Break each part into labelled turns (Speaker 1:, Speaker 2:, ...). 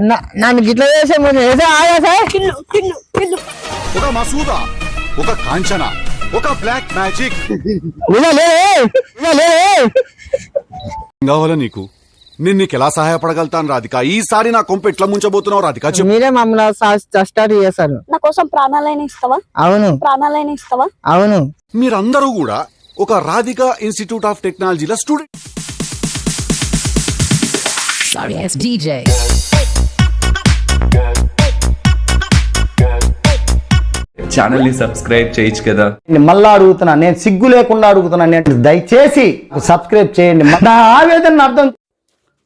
Speaker 1: నా- నన్ను గిట్ల చేసే ముందు ఏదో ఆగా సార్.
Speaker 2: ఒక మసూదా ఒక కాంచన ఒక బ్లాక్ మ్యాజిక్ కావాలా నీకు? నేను నీకు ఎలా సహాయపడగలుగుతాను రాధిక? ఈసారి నా కొంప ఎట్లా ముంచబోతున్నావు రాధిక? చెప్పు.
Speaker 1: మీరే మమ్మల్ని స్టార్ట్ చేస్తారు
Speaker 3: నా కోసం ప్రాణాలైన ఇస్తావా?
Speaker 1: అవును.
Speaker 3: ప్రాణాలైన ఇస్తావా?
Speaker 1: అవును.
Speaker 2: మీరందరూ కూడా ఒక రాధిక ఇన్స్టిట్యూట్ ఆఫ్ టెక్నాలజీలో స్టూడెంట్.
Speaker 4: DJ.
Speaker 5: ఛానల్ని సబ్స్క్రైబ్ చేయొచ్చు కదా.
Speaker 6: నేను మళ్ళా అడుగుతున్నా నేను సిగ్గు లేకుండా అడుగుతున్నా నేను దయచేసి సబ్స్క్రైబ్ చేయండి. నా ఆవేదన అర్థం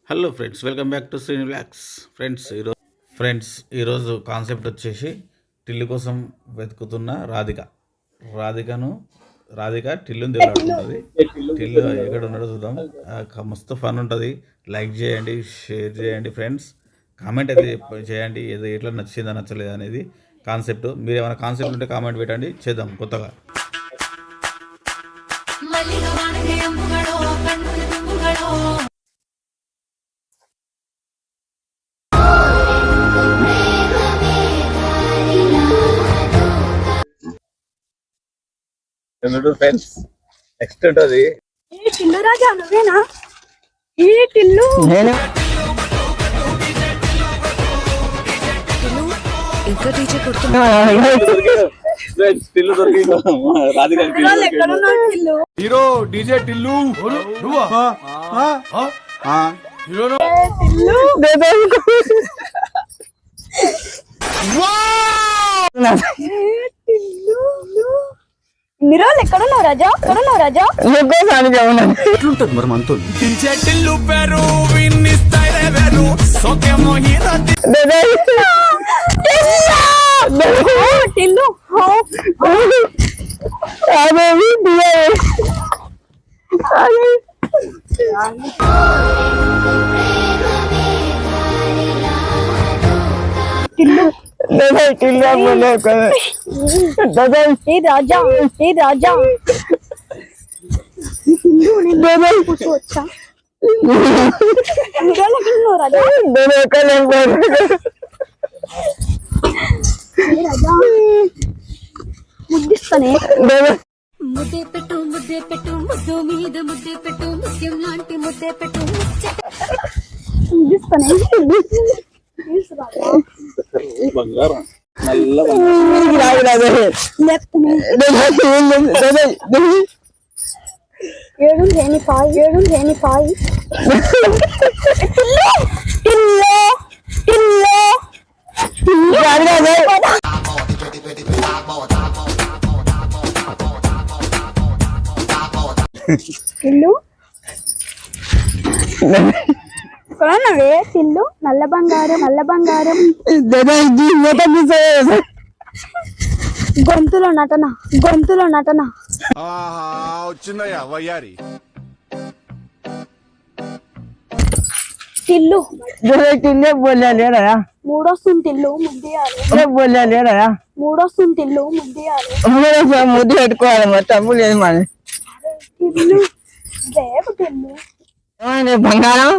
Speaker 7: hello friends welcome back to Srini blocks friends ఈరోజు ఫ్రెండ్స్ ఈరోజు కాన్సెప్ట్ వచ్చేసి టిల్లు కోసం వెతుకుతున్న రాధిక. రాధికను రాధిక టిల్లుని దేవులాడుతుంది టిల్లు ఎక్కడ ఉన్నాడో చూద్దాం మస్తు ఫన్ ఉంటుంది. లైక్ చేయండి షేర్ చేయండి ఫ్రెండ్స్ కామెంట్ అయితే చేయండి. ఏదో ఎట్లా నచ్చిందా నచ్చలేదా అనేది కాన్సెప్ట్. మీరు ఏమైనా కాన్సెప్ట్ ఉంటే కామెంట్ పెట్టండి. చేద్దాం కొత్తగా. ఫ్రెండ్స్ నెక్స్ట్ ఉంటుంది.
Speaker 3: ఏ టిల్లు రాజా నువ్వేనా? ఏ Tillu?
Speaker 7: Tillu
Speaker 3: Tillu
Speaker 2: hero DJ Tillu.
Speaker 3: Tillu? రోజులు ఎక్కడున్నావు రాజా? ఎక్కడున్నావు రాజా?
Speaker 2: ఎట్లుంటది మరి మనతో
Speaker 3: ఓ, టిల్లు ఓ, టిల్లు ఏ రాజా ఏ రాజా ఈ టిల్లు నేను కూర్చోవచ్చా ఇన్ని రోజులు ఎక్కడున్నావు రాజా ఏ రాజా ముద్దిస్తానే
Speaker 8: ముద్దే పెట్టు ముద్దే పెట్టు ముద్దు మీద ముద్దే పెట్టు ముత్యం లాంటి ముద్దే పెట్టు ముచ్చట
Speaker 3: ముద్దిస్తానే ప్లీజ్ రాజా
Speaker 7: బంగారం నల్ల
Speaker 3: లేపుతానే ఏడు లేని పాయి ఏడు లేని పాయి. టిల్లు టిల్లు టిల్లు కొనవే టిల్లు నల్ల బంగారం నల్ల బంగారం. గొంతులో నటన గొంతులో నటన.
Speaker 2: ఆహా వచ్చిందయ్యా వయ్యారి.
Speaker 3: టిల్లు
Speaker 1: కిందే బోల్యా లేరా?
Speaker 3: మూడొస్తుంది టిల్లు ముద్దియాలి
Speaker 1: బోల్యా లేరా?
Speaker 3: మూడొస్తుంది టిల్లు ముద్దియాలి
Speaker 1: ముద్దు పెట్టుకోవాలి మరి తప్పు లేదు మరి.
Speaker 3: టిల్లు రేపు టిల్లు
Speaker 1: ఏమైంది బంగారం?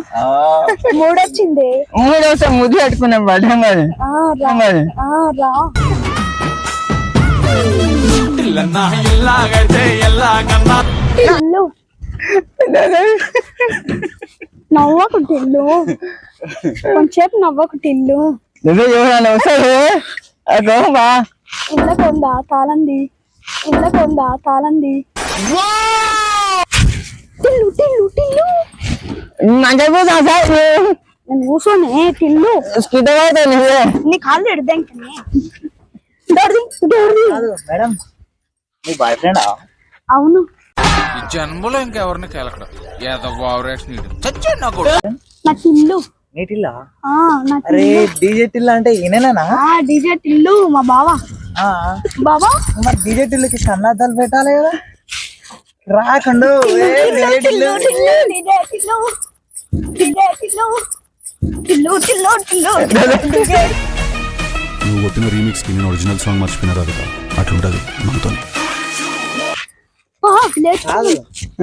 Speaker 3: మూడొచ్చింది.
Speaker 1: మూడు వస్తాం ముద్దు పెట్టుకున్నాం పడ్డం మరి.
Speaker 3: ఆ రా. నవ్వకు టిల్లు కొంచెంసేపు నవ్వకు టిల్లు
Speaker 1: నువ్వే ఎవరైనా వస్తాడు అదోమా
Speaker 3: ఇళ్ళ కొంద తాళంది ఇళ్ళ కొంద తాళంది టిల్లు టిల్లు టిల్లు
Speaker 1: మంచిగా కూర్చో సార్
Speaker 3: నేను కూర్చోనే టిల్లు
Speaker 1: స్కిట్ అవుతాయి నువ్వే
Speaker 3: నీ కాళ్ళు దొరది
Speaker 6: మేడం మీ బాయ్ ఫ్రెండా
Speaker 3: అవును.
Speaker 9: ఈ జన్మలో ఇంకెవరిని కేలకడం? ఏదో వావరేషన్ చచ్చాడు నా కొడుకు.
Speaker 3: నా టిల్లు.
Speaker 6: నీటిల్లా
Speaker 3: ఆ నా
Speaker 6: అరే డీజే టిల్లా అంటే ఈయననా
Speaker 3: ఆ డీజే టిల్లు మా బావా. బావా?
Speaker 6: మరి డీజే టిల్లుకి సన్నాదాలు పెట్టాలి కదా? రాకండు. ఏ DJ Tillu
Speaker 3: Tillu. DJ Tillu DJ Tillu Tillu Tillu Tillu. DJ
Speaker 2: నువ్వు కొట్టిన రీమిక్స్కి నేను ఒరిజినల్ సాంగ్ మర్చిపోయిన రాధిక. అట్లుంటది మనతో
Speaker 3: ఆ, లేచు.
Speaker 6: కాదు.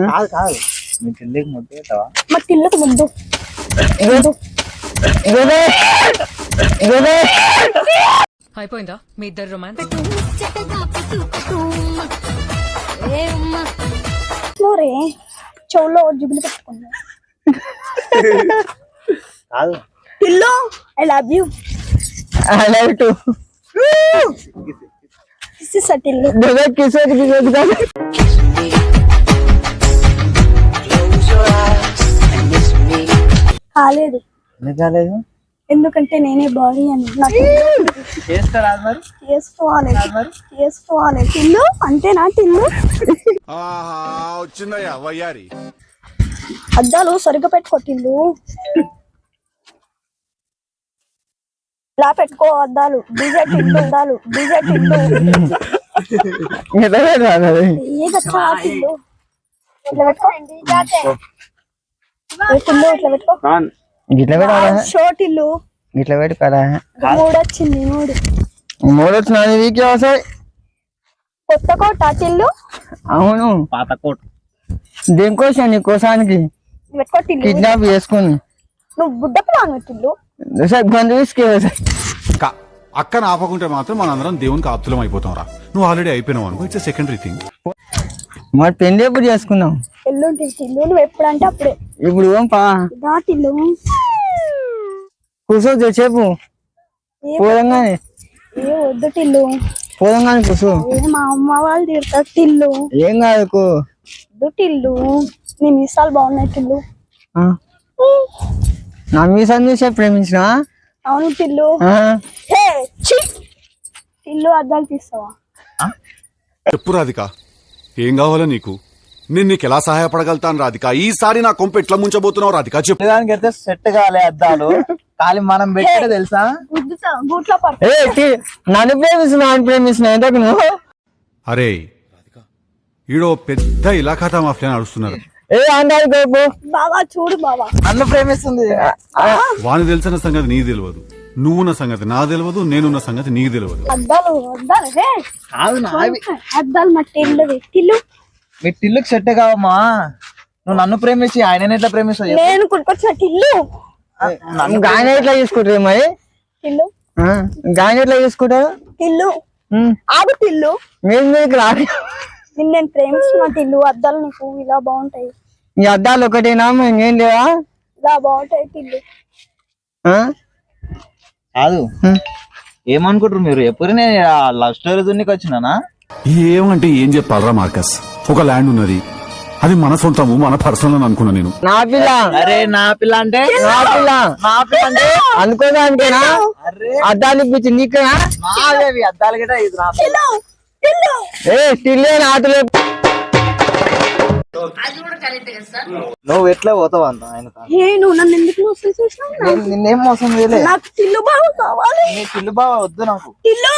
Speaker 6: కాదు కాదు. మీ టిల్లుకి ముద్దు పెట్టవా?
Speaker 3: మా టిల్లుకు ముందు ముందు
Speaker 4: అయిపోయిందా? మీ ఇద్దరు రొమాన్స్
Speaker 8: పెట్టు ముచ్చటగా పెట్టు పెట్టు ఏ అమ్మా
Speaker 3: రే చెవులో జుబులు పెట్టుకున్నా
Speaker 6: కాదు
Speaker 3: Tillu I love you
Speaker 1: I love to
Speaker 3: this is Tillu కాలేదు.
Speaker 6: ఎందుకు కాలేదు?
Speaker 3: ఎందుకంటే నేనే బాడీ అని. నాకు చేసుకోవాలి. చేసుకోవాలి. టిల్లు అంతేనా? టిల్లు
Speaker 2: ఆహా వచ్చిందయ్యా వయ్యారి.
Speaker 3: అద్దాలు సరిగ్గా పెట్టుకో టిల్లు ఇలా పెట్టుకో అద్దాలు. డీజే టిల్లు అద్దాలు. డీజే టిల్లు ఇట్లా ఏ టిల్లు ఇట్లా పెట్టుకో
Speaker 1: గిట్ల పెట్టాలా
Speaker 3: షో టిల్లు
Speaker 1: గిట్ల పెట్టుకోరా
Speaker 3: మూడు వచ్చింది మూడు
Speaker 1: మూడు. వచ్చిన వీకే వస్తాయి.
Speaker 3: కొత్త కోట టిల్లు
Speaker 1: అవును.
Speaker 6: పాత కోట్
Speaker 1: దేనికోసం నీ కోసానికి? కిడ్నాప్ చేసుకుని.
Speaker 3: నువ్వు బుడ్డ పిల్లను టిల్లు
Speaker 1: సార్ గొంతు విసికే
Speaker 2: క- అక్కన ఆపకుంటే మాత్రం మనందరం దేవునికి ఆప్తులం అయిపోతాం రా. నువ్వు ఆల్రెడీ అయిపోయినావు అనుకో ఇట్స్ సెకండరీ థింగ్
Speaker 1: మరి పెళ్ళి ఎప్పుడు చేసుకున్నాం
Speaker 3: ఎల్లుంటి టిల్లు నువ్వు ఎప్పుడంటే అప్పుడే.
Speaker 1: ఇప్పుడు ఏం పా
Speaker 3: ఇదా టిల్లు
Speaker 1: కూర్చో చెప్పు.
Speaker 3: ఏ
Speaker 1: పోదంగానే.
Speaker 3: ఏ
Speaker 1: పోదంగానే కూర్చో.
Speaker 3: ఏ మా అమ్మ వాళ్ళు తిడతారు టిల్లు.
Speaker 1: ఏం కాదు
Speaker 3: టిల్లు. నీ మీసాలు బాగున్నాయి టిల్లు.
Speaker 1: నా మీసాన్ని చూసే ప్రేమించిన?
Speaker 3: అవును టిల్లు! టిల్లు అద్దాలు తీస్తావా?
Speaker 2: చెప్పు రాధిక ఏం కావాలా నీకు? నేను నీకు ఎలా సహాయపడగలుగుతాను రాధిక? ఈసారి నా కొంప ఎట్లా ముంచబోతున్నావు రాధిక? చెప్పు.
Speaker 6: దానికి అయితే సెట్ కాలే అద్దాలు. ఖాళీ మనం పెట్టే తెలుసా?
Speaker 3: గుద్దుతా గూట్లో పడుతుంది
Speaker 1: ఏ టీ- నన్ను ప్రేమిస్తున్నా అని ప్రేమిస్తున్నా ఎంతకు నువ్వు?
Speaker 2: అరే ఈడో పెద్ద ఇలాఖాతా మాఫియా నడుస్తున్నారు.
Speaker 1: ఏ అందాలి కోపు.
Speaker 3: బావా చూడు బావా.
Speaker 6: నన్ను ప్రేమిస్తుంది.
Speaker 2: వాని తెలిసిన సంగతి నీకు తెలియదు. నువ్వున్న సంగతి నాకు తెలియదు నేనున్న సంగతి నీకు తెలియదు.
Speaker 3: అద్దాలు అద్దాలు హే.
Speaker 6: కాదు నావి.
Speaker 3: అద్దాలు మా టిల్లువి టిల్లు
Speaker 6: మీ టిల్లుకి సెట్ కావమ్మా. నువ్వు నన్ను ప్రేమించి ఆయన ఎట్లా ప్రేమిస్తావు చెప్పు?
Speaker 3: నేను కుట్టుకొచ్చిన టిల్లు.
Speaker 6: నన్ను
Speaker 1: గాయన ఎట్లా తీసుకుంటారు మరి?
Speaker 3: టిల్లు.
Speaker 1: గాయన ఎట్లా తీసుకుంటారు?
Speaker 3: టిల్లు.
Speaker 1: ఉమ్,
Speaker 3: ఆగు టిల్లు.
Speaker 1: మీరు మీకు రాదు.
Speaker 3: నిన్ను నేను ప్రేమిస్తున్న టిల్లు. అద్దాలు నీకు ఇలా బాగుంటాయి.
Speaker 1: ఈ అద్దాలు ఒకటేనా? ఇంకేం లేవా?
Speaker 3: ఇలా బాగుంటాయి టిల్లు.
Speaker 1: ఆ?
Speaker 6: కాదు.
Speaker 1: ఉమ్.
Speaker 6: ఏమనుకుంటారు మీరు? ఎప్పుడు నేను లవ్ స్టోరీ దున్నికి వచ్చినానా?
Speaker 2: ఏమంటే ఏం చెప్పాలరా మార్కస్? ఒక ల్యాండ్ ఉన్నది. అది మన సొంతము మన పర్సనల్ అని అనుకున్నా నేను.
Speaker 1: నా పిల్ల.
Speaker 6: అరే నా పిల్ల అంటే?
Speaker 1: నా పిల్ల.
Speaker 6: నా పిల్ల అంటే?
Speaker 1: అనుకోదానికేనా అద్దాలు ఇప్పించి నీకేనా
Speaker 6: నాదేవి అద్దాలు గిట్ట ఇది నా పిల్ల.
Speaker 1: ఏ స్టిల్లే నాటులే
Speaker 6: నువ్వు ఎట్లా పోతావు అంత ఆయన
Speaker 3: నన్ను ఎందుకు మోసం చేసినావు?
Speaker 6: నిన్నేం మోసం చేయలే.
Speaker 3: నాకు కావాలి.
Speaker 6: నీ బావ వద్దు నాకు.
Speaker 3: టిల్లు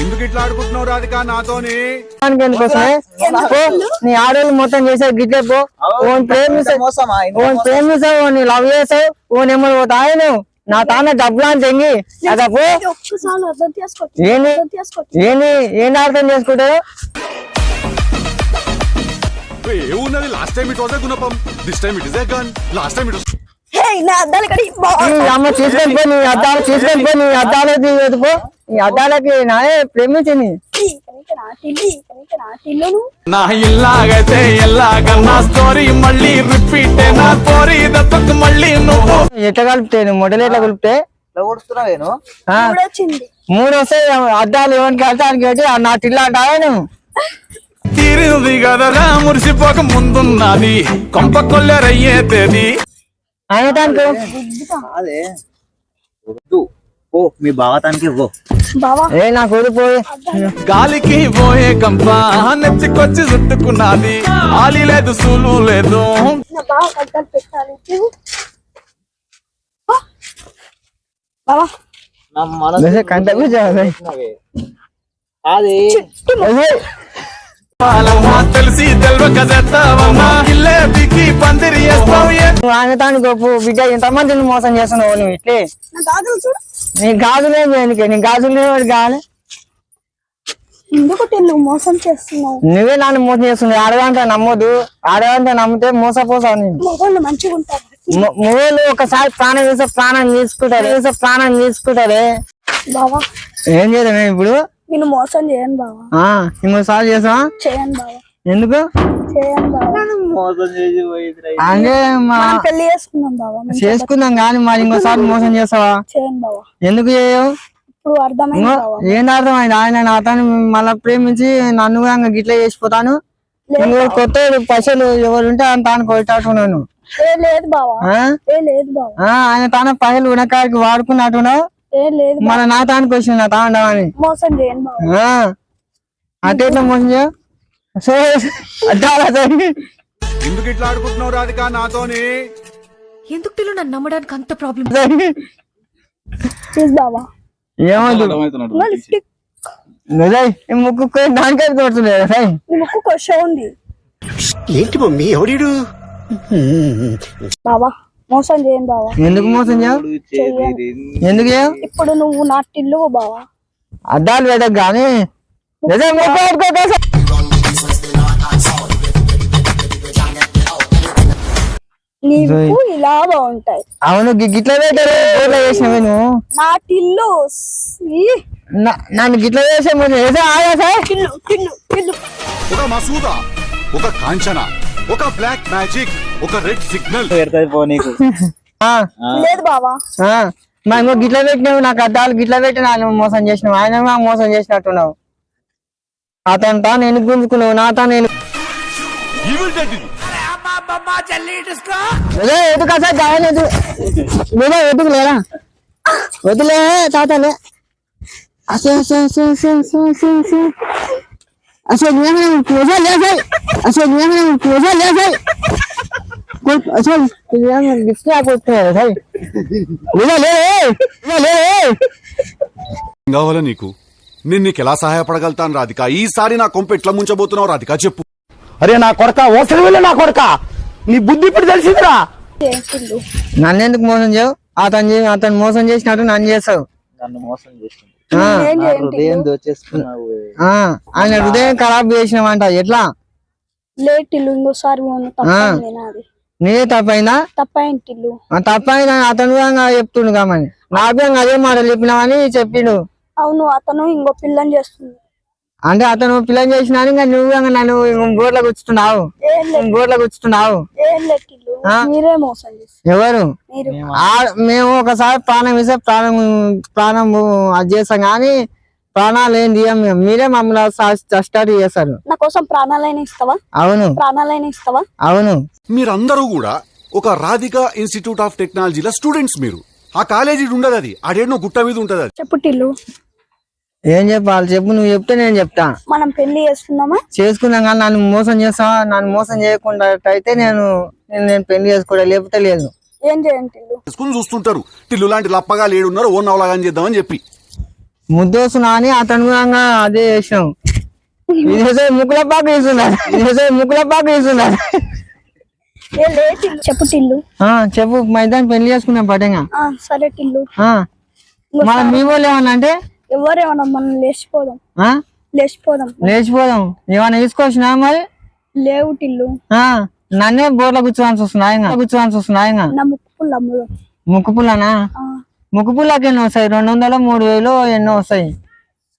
Speaker 2: ఎందుకు ఇట్లా ఆడుకుంటున్నావు రాధిక నాతోని?
Speaker 1: నీ ఆడవాళ్ళు మొత్తం చేసావు గిట్లే పో. ఓన్ ప్రేమిస్తావు ఓన్ నీ లవ్ చేసావు ఓన్ ఏమో పోతాయి నువ్వు. నా తాన డబ్బులు అని తెంగి. ఏంది?
Speaker 3: అర్థం చేసుకో
Speaker 1: ఏంది? ఏంది అర్థం చేసుకుంటావు?
Speaker 2: ఏ ఉన్నది లాస్ట్ టైం ఇట్ వాజ్ గుణపం this time it is gun last time it
Speaker 1: అమ్మ తీసుకొని పో నీ అద్దాలు తీసుకొని పో నీ అద్దాలు తీసుకో నీ అద్దాలకి నానే ప్రేమించింది?
Speaker 3: నా టిల్లు నా టిల్లును
Speaker 9: నా ఇల్లాగైతే స్టోరీ మళ్ళీ రిపీట్ నా స్టోరీ దత్తకు మళ్ళీ నువ్వు.
Speaker 1: ఎట్లా కలిపితే నువ్వు? మొదలు ఎట్లా కలిపితే? మూడు వస్తాయి అద్దాలు ఎవరికి వెళ్తానికి పెట్టి ఆ నా టిల్లు అంటావా నువ్వు?
Speaker 9: తీరింది కదరా మురిసిపోక ముందున్నది. కొంప కొల్లెరయ్యే తేదీ
Speaker 1: ఆయన దానికి
Speaker 6: ఓ మీ బావతానికి పో.
Speaker 3: బావా.
Speaker 1: ఏ నా కొడుకు పోయి.
Speaker 9: గాలికి పోయే కంప నెత్తికొచ్చి చుట్టుకున్నది ఆలి లేదు సూలు లేదు.
Speaker 3: ఇవ్వు.
Speaker 1: కంట
Speaker 6: అది
Speaker 9: తెలిసి
Speaker 1: గొప్ప బిడ్డ మోసం చేస్తున్నావు నువ్వు ఇట్లే?
Speaker 3: నీ గాజులే
Speaker 1: దేనికి నీ గాజులు
Speaker 3: కాదు మోసం చేస్తున్నావు?
Speaker 1: నువ్వే నన్ను మోసం చేస్తున్నావు. ఆడదాంట నమ్మదు ఆడదాంట నమ్మితే మోసపోసావు నేను
Speaker 3: మంచిగా ఉంటారు.
Speaker 1: ఒకసారి ప్రాణం చేసే ప్రాణం తీసుకుంటారు. ప్రాణం తీసుకుంటారే. ఏం చేద్దాం ఇప్పుడు?
Speaker 3: నేను మోసం చేయను బావా.
Speaker 1: ఆ ఇంకోసారి చేసావా?
Speaker 3: చేయను బావా.
Speaker 1: ఎందుకు?
Speaker 3: చేయను బావా.
Speaker 1: అంటే మా
Speaker 3: మనం పెళ్ళి చేసుకుందాం బావా. మనం
Speaker 1: చేసుకుందాం కానీ మరి ఇంకోసారి మోసం
Speaker 3: చేయను బావా.
Speaker 1: ఎందుకు చేయవు?
Speaker 3: ఇప్పుడు అర్థమైంది
Speaker 1: ఇంకో
Speaker 3: బావా.
Speaker 1: ఏం అర్థమైంది? ఆయన అతను మళ్ళీ ప్రేమించి నన్ను కూడా ఇంకా గిట్ల చేసిపోతాను. ఇంకో కొత్త పైసలు ఎవరు ఉంటే ఆయన తాను కొట్టేట్టున్నాను
Speaker 3: ఏ లేదు బావా.
Speaker 1: ఆ?
Speaker 3: ఏ లేదు బావా.
Speaker 1: ఆ, ఆయన తాను పైసలు ఉనకాడికి వాడుకున్నట్టున్నావు. మన నా తానికి వచ్చిన నా తాండవని
Speaker 3: మోసం చేయండి
Speaker 1: అటు ఎట్లా మోసం చేయాలి
Speaker 2: ఎందుకు ఇట్లా ఆడుకుంటున్నావు రాధిక నాతో
Speaker 4: ఎందుకు పిల్లలు నన్ను నమ్మడానికి అంత ప్రాబ్లం
Speaker 3: చూద్దావా
Speaker 1: ఏమవుతుంది
Speaker 10: ఏంటి మమ్మీ? ఎవడీడు?
Speaker 3: బావా. మోసం చేయను బావా.
Speaker 1: ఎందుకు మోసం చేయవు ఎందుకు చేయవు
Speaker 3: ఇప్పుడు నువ్వు నా టిల్లు బావా.
Speaker 1: అద్దాలు సరే.
Speaker 3: నీకు ఇలా బాగుంటాయి.
Speaker 1: అవును గిట్ల నువ్వు.
Speaker 3: నా టిల్లు
Speaker 1: నన్ను గిట్ల చేసే ముందు ఏదో ఆగా సార్
Speaker 3: టిల్లు టిల్లు టిల్లు.
Speaker 2: ఒక మసూదా ఒక కాంచన ఒక బ్లాక్ మ్యాజిక్ ఒక రెడ్ సిగ్నల్
Speaker 3: లేదు బావా.
Speaker 1: మా ఇంకో గిట్ల పెట్టినావు నాకు అద్దాలు గిట్ల పెట్టినా నువ్వు మోసం చేసినావు. ఆయన మోసం చేసినట్టున్నావు. అతను తా నేను గుంజుకున్నావు నా తా నేను ఎందుకు వదిలే తాతలే. అసే అసే అసే అసే అసే అసే అసలు అసలు నియమనం క్లోజా లేసాయి అసలు నియమనం క్లోజా లేసాయి అసలు డిస్ప్లే సార్ లేదా లేదా
Speaker 2: కావాలా నీకు నేను నీకు ఎలా సహాయపడగలుగుతాను రాధిక ఈసారి నా కొంప ఎట్లా ముంచబోతున్నావు రాధిక చెప్పు
Speaker 6: అరే నా కొడక ఓసరి వెళ్ళి నా కొడక నీ బుద్ధి ఇప్పుడు తెలిసిందిరా
Speaker 1: నన్ను ఎందుకు మోసం చేయవు అతను అతను మోసం చేసినట్టు నన్ను చేస్తావు ఆ,
Speaker 3: ఏం చేయను టిల్లు
Speaker 1: ఆ, ఆయన హృదయం ఖరాబ్ చేసినావంట ఎట్లా?
Speaker 3: లే టిల్లు ఇంకోసారి తప్పైంది నాది
Speaker 1: నీదే తప్పైందా?
Speaker 3: తప్పైంది టిల్లు.
Speaker 1: ఆ తప్పైందా? అతను కూడా చెప్తుండు కామని నాకు అదే మాట చెప్పినావని చెప్పిండు.
Speaker 3: అవును అతను ఇంకో పిల్లని చేస్తుంది.
Speaker 1: అంటే అతను పిల్లని చేసినా ఇంకా నువ్వు ఇంకా నన్ను గోట్ల కూర్చుతున్నావు
Speaker 3: ఏం లేదు.
Speaker 1: గోట్ల కూర్చుతున్నావు
Speaker 3: ఏం లేదు టిల్లు
Speaker 1: ఆ?
Speaker 3: మీరే మోసం చేస్తారు
Speaker 1: ఎవరు?
Speaker 3: మీరు.
Speaker 1: ఆ- మేము ఒకసారి ప్రాణం ఇస్తే ప్రాణం ప్రాణం అది చేస్తాం కానీ ప్రాణాలు ఏం తీయం మేము. మీరే మమ్మల్ని స్టార్ట్ చేస్తారు
Speaker 3: నా కోసం ప్రాణాలైనా ఇస్తావా?
Speaker 1: అవును.
Speaker 3: ప్రాణాలైనా ఇస్తావా?
Speaker 1: అవును.
Speaker 2: మీరందరూ కూడా ఒక రాధిక ఇన్స్టిట్యూట్ ఆఫ్ టెక్నాలజీలో స్టూడెంట్స్ మీరు. ఆ కాలేజీ ఉండదు అది. ఆడేడో గుట్ట మీద ఉంటది అది.
Speaker 3: చెప్పు టిల్లు.
Speaker 1: ఏం చెప్పాలి చెప్పు నువ్వు చెప్తే నేను చెప్తా.
Speaker 3: మనం పెళ్ళి చేసుకుందామా?
Speaker 1: చేసుకున్నాం కానీ నన్ను మోసం చేస్తావా? నన్ను మోసం చేయకుండా అయితే నేను నేను పెళ్ళి చేసుకోవడం లేకపోతే లేదు.
Speaker 3: ఏం చేయండి
Speaker 2: చేసుకుని చూస్తుంటారు. టిల్లు లాంటి లప్పగా లేడున్నారు ఓ నవలాగా చేద్దామని చెప్పి.
Speaker 1: ముద్దోస్తున్నా అని అతను అదే చేసినాం. ఇదేసే ముక్కుల పాక ఇస్తున్నాడు ఇదేసే ముక్కుల పాక
Speaker 3: టిల్లు. చెప్పు టిల్లు.
Speaker 1: ఆ, చెప్పు మైదాన్ పెళ్ళి చేసుకున్నాం పటంగా.
Speaker 3: ఆ సరే టిల్లు.
Speaker 1: మళ్ళీ మీ వాళ్ళు ఏమన్నా అంటే
Speaker 3: ఎవరేమన్నా మనం లేచిపోదాం.
Speaker 1: ఆ?
Speaker 3: లేచిపోదాం.
Speaker 1: లేచిపోదాం. ఏమన్నా తీసుకొచ్చినా మరి?
Speaker 3: లేవు టిల్లు.
Speaker 1: ఆ, నన్నే బోర్లో కూర్చోవాల్సి వస్తుంది ఆయన. కూర్చోవాల్సి వస్తుంది ఆయన.
Speaker 3: నా ముక్కు పుల్ల అమ్ముదాం
Speaker 1: ముక్కు పుల్లనా? ముక్కు పుల్లకి ఎన్నో వస్తాయి? రెండు వందలు మూడు వేలు ఎన్నో వస్తాయి?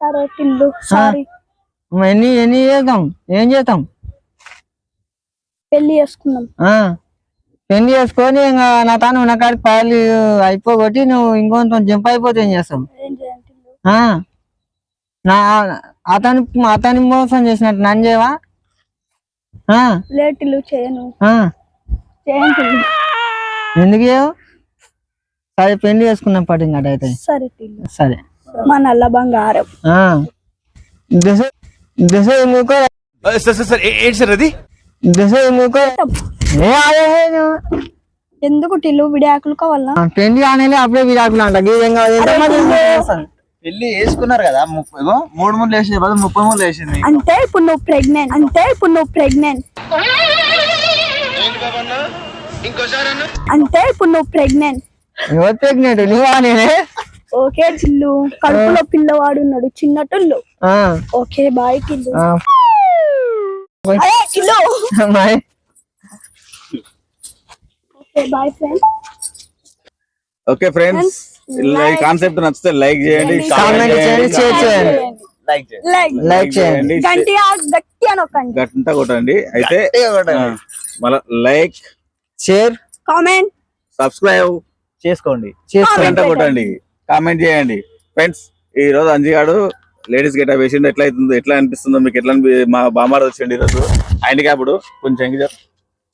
Speaker 3: సరే టిల్లు సారీ.
Speaker 1: ఎన్ని ఎన్ని చేద్దాం? ఏం చేద్దాం?
Speaker 3: పెళ్ళి చేసుకుందాం.
Speaker 1: ఆ పెళ్ళి చేసుకొని ఇంకా నా తాను ఉన్న కాడికి పాలు అయిపోగొట్టి నువ్వు ఇంకొంత జంప్ అయిపోతే ఏం ఆ నా అతని అతని మోసం చేసినట్టు నన్ను చేయవా ఆ,
Speaker 3: లే టిల్లు చేయను
Speaker 1: ఎందుకు చేయవు? సరే పెళ్ళి చేసుకున్నాం పట్టు ఇంకా అయితే.
Speaker 3: సరే
Speaker 1: సరే.
Speaker 3: మా నల్ల బంగారం.
Speaker 1: ఆ. దశ దశ ఎందుకో
Speaker 9: సార్ సార్ సార్ ఏంటి సార్ అది?
Speaker 1: దశ ఎందుకో ఏ ఆగే నువ్వు?
Speaker 3: ఎందుకు టిల్లు విడాకులు కావాలా?
Speaker 1: పెళ్ళి ఆనేలే అప్పుడే విడాకులు అంట. చేస్తారు?
Speaker 10: పెళ్ళి వేసుకున్నారు కదా ముప్పై మూడు మూడు వేసింది బదులు ముప్పై మూడు వేసింది
Speaker 3: అంటే ఇప్పుడు నువ్వు ప్రెగ్నెంట్ అంటే ఇప్పుడు నువ్వు ప్రెగ్నెంట్ అంటే ఇప్పుడు నువ్వు ప్రెగ్నెంట్
Speaker 1: ఎవరు ప్రెగ్నెంట్ నువ్వా నేనే
Speaker 3: ఓకే టిల్లు కడుపులో పిల్లవాడు ఉన్నాడు చిన్నటుల్లు ఓకే బాయ్ అదే టిల్లు
Speaker 1: మరి
Speaker 3: okay bye friends
Speaker 7: okay friends. Concept నచ్చితే లైక్ చేయండి.
Speaker 1: కామెంట్ చేయండి. షేర్ చేయండి.
Speaker 10: లైక్ చేయండి.
Speaker 7: గంట కొట్టండి. అయితే మళ్ళా లైక్
Speaker 1: షేర్
Speaker 3: కామెంట్
Speaker 7: సబ్స్క్రైబ్
Speaker 10: చేసుకోండి.
Speaker 7: గంట కొట్టండి. కామెంట్ చేయండి. ఫ్రెండ్స్ ఈ రోజు అంజిగాడు లేడీస్ గెటా వేసిండు ఎట్లా అవుతుందో ఎట్లా అనిపిస్తుందో మీకు ఎట్లా అనిపి మా బామార్ వచ్చిండు ఈరోజు. ఆయనకి అప్పుడు కొంచెం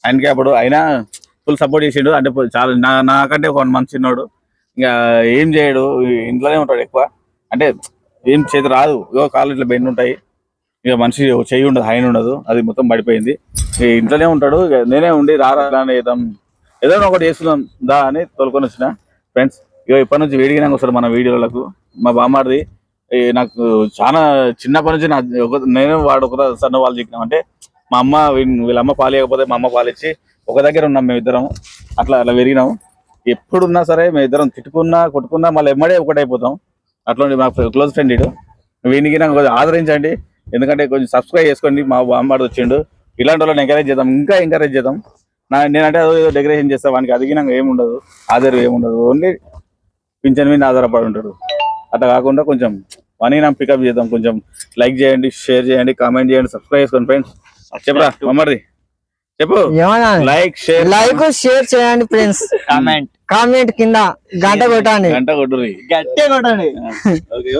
Speaker 7: ఆయనకి అప్పుడు అయినా ఫుల్ సపోర్ట్ చేసిండు. అంటే చాలా నా నాకంటే ఒక మంచి చిన్నోడు. ఇంకా ఏం చేయడు ఇంట్లోనే ఉంటాడు ఎక్కువ. అంటే ఏం చేతి రాదు. ఇగో కాళ్ళు ఇట్లా బెండ్ ఉంటాయి. ఇక మనిషి చెయ్యి ఉండదు హైన్ ఉండదు. అది మొత్తం పడిపోయింది. ఇంట్లోనే ఉంటాడు. ఇక నేనే ఉండి రారా రా అని ఏదో ఏదైనా ఒకటి చేస్తున్నాం. దా అని తోలుకొని వచ్చిన ఫ్రెండ్స్. ఇక ఇప్పటి నుంచి వేడిగినాక వస్తాడు మన వీడియోలకు. మా బామ్మారిది నాకు చాలా చిన్నప్పటి నుంచి నా ఒక నేను వాడు ఒక సన్న వాళ్ళు చిక్కినాం అంటే మా అమ్మ వీళ్ళ పాలు ఇవ్వకపోతే మా అమ్మ పాలిచ్చి ఒక దగ్గర ఉన్నాం మేము ఇద్దరం అట్లా అట్లా పెరిగినాం. ఎప్పుడున్నా సరే మేము ఇద్దరం తిట్టుకున్నా కొట్టుకున్నా మళ్ళీ ఎమ్మడే ఒకటైపోతాం. అట్లా మా క్లోజ్ ఫ్రెండ్ ఇడు వీనికి నాకు కొంచెం ఆదరించండి. ఎందుకంటే కొంచెం సబ్స్క్రైబ్ చేసుకోండి. మా బామ్మాడు వచ్చిండు. ఇలాంటి వాళ్ళని ఎంకరేజ్ చేద్దాం. ఇంకా ఎంకరేజ్ చేద్దాం. నా నేనంటే అదో ఏదో డెకరేషన్ చేస్తా. వానికి అదిగినాక ఏముండదు. ఆధారం ఏముండదు. ఓన్లీ పింఛన్ మీద ఆధారపడి ఉంటాడు. అట్లా కాకుండా కొంచెం మనీ నా పికప్ చేద్దాం. కొంచెం లైక్ చేయండి షేర్ చేయండి కామెంట్ చేయండి సబ్స్క్రైబ్ చేసుకోండి ఫ్రెండ్స్ చెప్పరా మమ్మది చెప్పు.
Speaker 1: ఏమన్నా?
Speaker 7: లైక్ షేర్
Speaker 1: లైక్ షేర్ చేయండి ఫ్రెండ్స్
Speaker 10: కామెంట్
Speaker 1: కామెంట్ కింద గంట కొట్టండి.
Speaker 7: గంట కొట్టుర్రి
Speaker 10: గట్టిగా కొట్టండి.
Speaker 7: ఓకే.